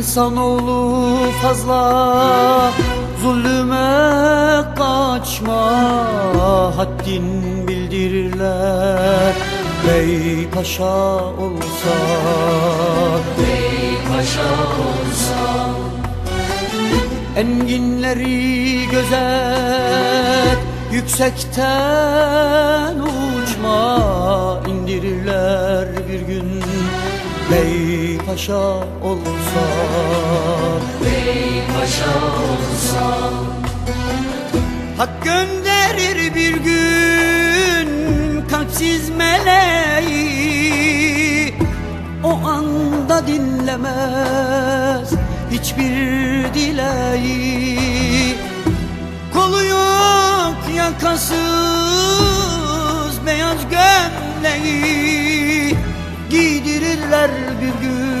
İnsanoğlu fazla zulüme kaçma. Haddin bildirirler. Bey paşa olsa. Bey paşa olsa. Enginleri gözet. Yüksekten uçma. İndirirler bir gün paşa olsa. Bey paşa olsa. Hak gönderir bir gün kalpsiz meleği. O anda dinlemez hiçbir dileği. Kolu yok yakasız beyaz gömleği Giydirirler bir gün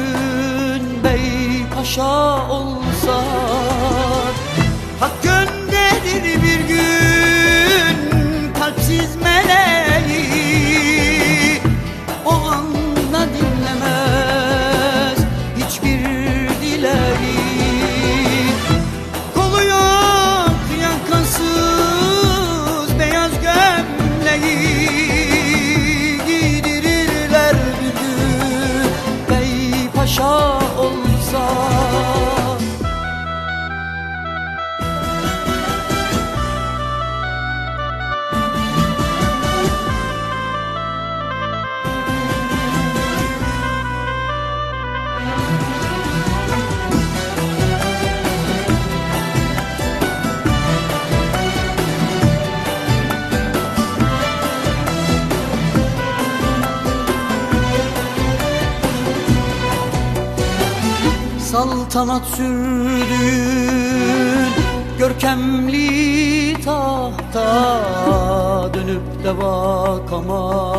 paşa olsa Hak Saltanat sürdün. Görkemli tahta Dönüp de bak ama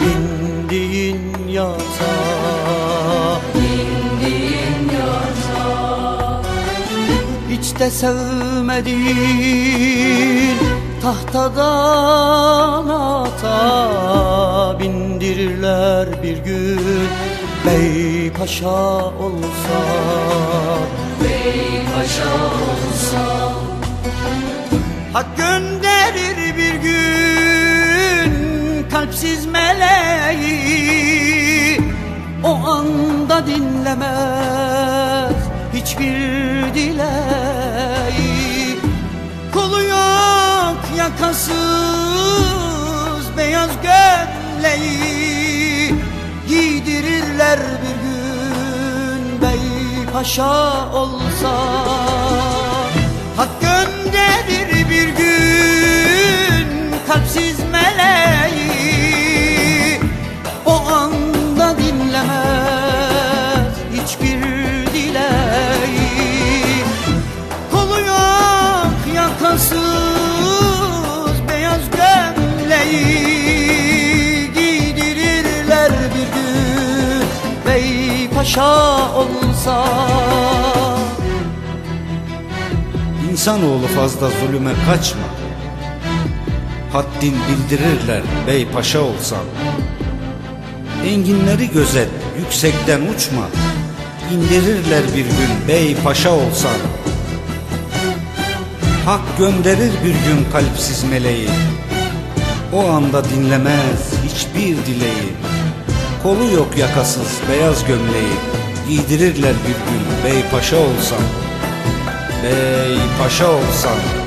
indiğin yata. İndiğin Hiç de sevmedin tahtadan ata Bindirirler bir gün bey paşa olsa Bey paşa olsa Hak gönderir bir gün kalpsiz meleği. O anda dinlemez hiçbir dileği. Kolu yok yakasız beyaz gömleği Giydirirler bir gün bey paşa olsa Hak gönderir bir gün kalpsiz meleği bey paşa olsa. İnsanoğlu fazla zulüme kaçma. Haddin bildirirler bey paşa olsan Enginleri gözet yüksekten uçma. İndirirler bir gün bey paşa olsan Hak gönderir bir gün kalpsiz meleği. O anda dinlemez hiçbir dileği Kolu yok yakasız beyaz gömleği. Giydirirler bir gün bey paşa olsan. Bey paşa olsan